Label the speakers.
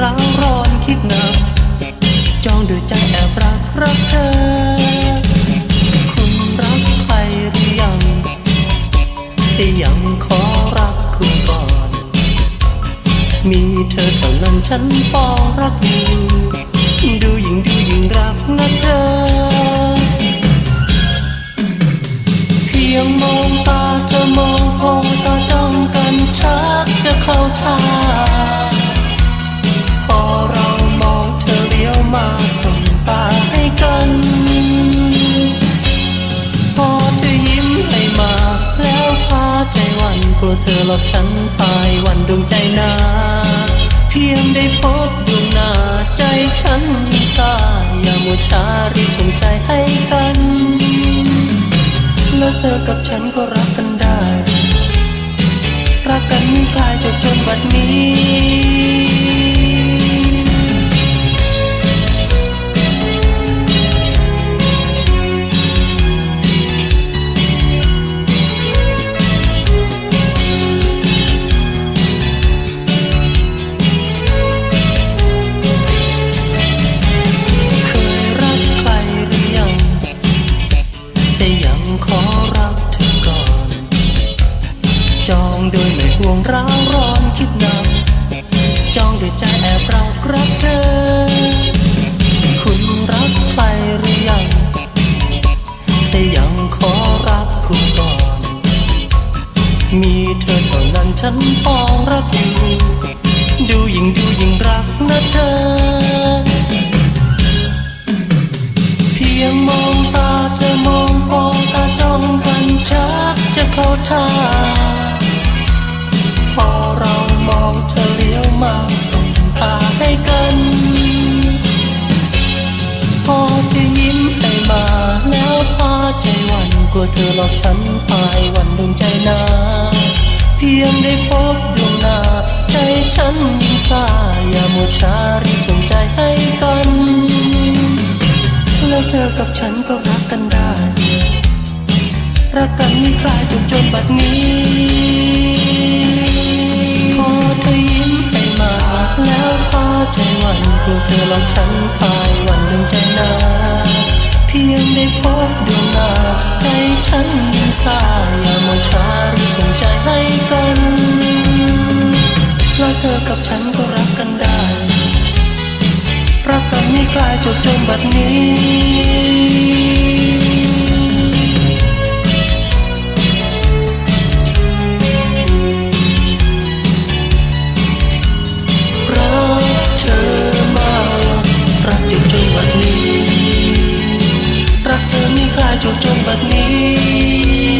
Speaker 1: ร้าวร้อนคิดนับจ้องด้วยใจแอบรักรักเธอ คุณรักไปหรือยังแต่ยังขอรักคุณก่อน มีเธอเท่านั้นฉันปองรักอยู่ดูยิ่งดูยิ่งรักนะเธอ เพียงมองตาเธอมองคงตาจ้องกันชักจะเข้าทาง เธอหลอกฉันตายวันดวงใจนาเพียงได้พบดวงหน้าใจฉันสาอย่ามัวช้ารีบส่งใจให้กัน แล้วเธอกับฉันก็รักกันได้ รักกันไม่คลายจบจนบัดนี้ โดยไม่ห่วงร้าวร้อนคิดนำจองด้วยใจแอบรักรักเธอ คุณรักใครหรือยัง แต่ยังขอรักคุณก่อน มีเธอเท่านั้นฉันปองรักอยู่ดูยิ่งดูยิ่งรักนะเธอ เพียงมองตาเธอมองพองตาจ้องกันชักจะเข้าท่า พอเรามองเธอเลี้ยวมาส่งตาให้กัน พอจะยิ้มให้มาแล้วพาใจวันกลัวเธอหลอกฉันตายวันดวงใจนาเพียงได้พบดวงหน้าใจฉันยิ่งซาอย่าโมช้ารีบส่งใจให้กัน แล้วเธอกับฉันก็รักกันได้รักกันไม่คลายจนจนบัดนี้ ใจวันกลัวเธอหลอกฉันตายวันดึงใจนาเพียงได้พบดวงหน้าใจฉันยังซาอย่ามัวช้ารีบส่งใจให้กันแล้วเธอกับฉันก็รักกันได้รักกันไม่กลายจบจนบัดนี้ รักเธอไม่กล้าจบจนบัดนี้